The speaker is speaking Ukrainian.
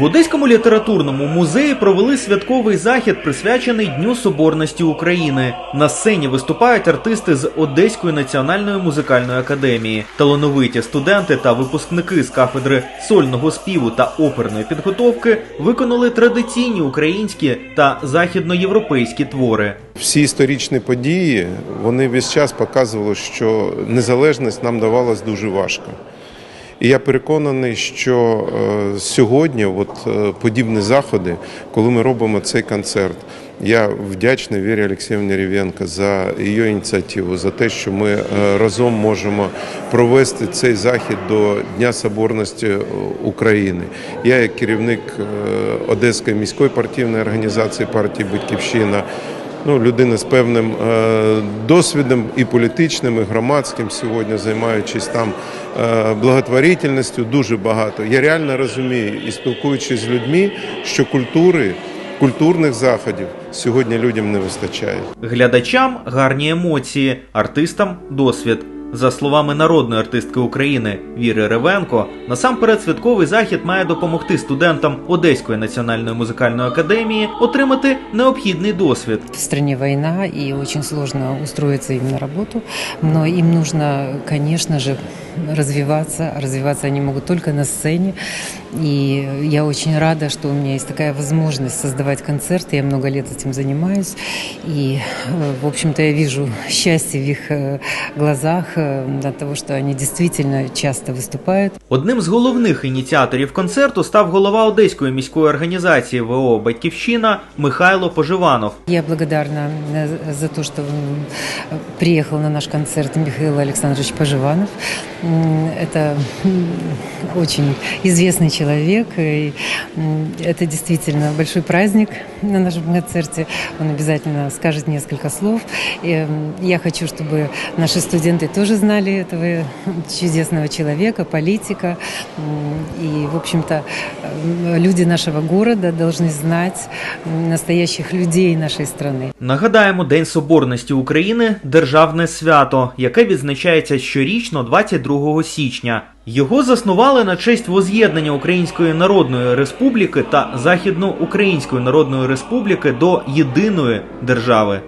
В Одеському літературному музеї провели святковий захід, присвячений Дню Соборності України. На сцені виступають артисти з Одеської національної музикальної академії. Талановиті студенти та випускники з кафедри сольного співу та оперної підготовки виконали традиційні українські та західноєвропейські твори. Всі історичні події вони весь час показували, що незалежність нам давалась дуже важко. І я переконаний, що е, сьогодні, от е, подібні заходи, коли ми робимо цей концерт, я вдячний Вірі Олексіївні Рівенко за її ініціативу, за те, що ми е, разом можемо провести цей захід до Дня Соборності України. Я, як керівник Одеської міської партійної організації партії Батьківщина ну, людина з певним е, досвідом і політичним, і громадським сьогодні, займаючись там е, благотворительністю, дуже багато. Я реально розумію і спілкуючись з людьми, що культури, культурних заходів сьогодні людям не вистачає. Глядачам гарні емоції, артистам досвід. За словами народної артистки України Віри Ревенко, насамперед святковий захід має допомогти студентам Одеської національної музикальної академії отримати необхідний досвід. В стране война, и очень сложно устроиться им на работу, но им нужно, конечно же, развиваться. Развиваться они могут только на сцене. И я очень рада, что у меня есть такая возможность создавать концерты. Я много лет этим занимаюсь. И, э, в общем-то, я вижу счастье в их э, глазах э, от того, что они действительно часто выступают. Одним з головних ініціаторів концерту став голова Одеської міської організації ВО Батьківщина Михайло Поживанов. Я благодарна э, за то, что м, приехал на наш концерт Михаил Александрович Поживанов. М, Это м, очень известный человек, и м, это действительно большой праздник на нашем концерте. Он обязательно скажет несколько слов. И, м, Я хочу, чтобы наши студенты тоже знали этого чудесного человека, политика. М, И, в общем-то, м, люди нашего города должны знать м, настоящих людей нашей страны. Нагадаємо, День Соборності України державне свято, яке відзначається щорічно 22 січня. Його заснували на честь воз'єднання Української Народної Республіки та Західноукраїнської Народної Республіки до єдиної держави.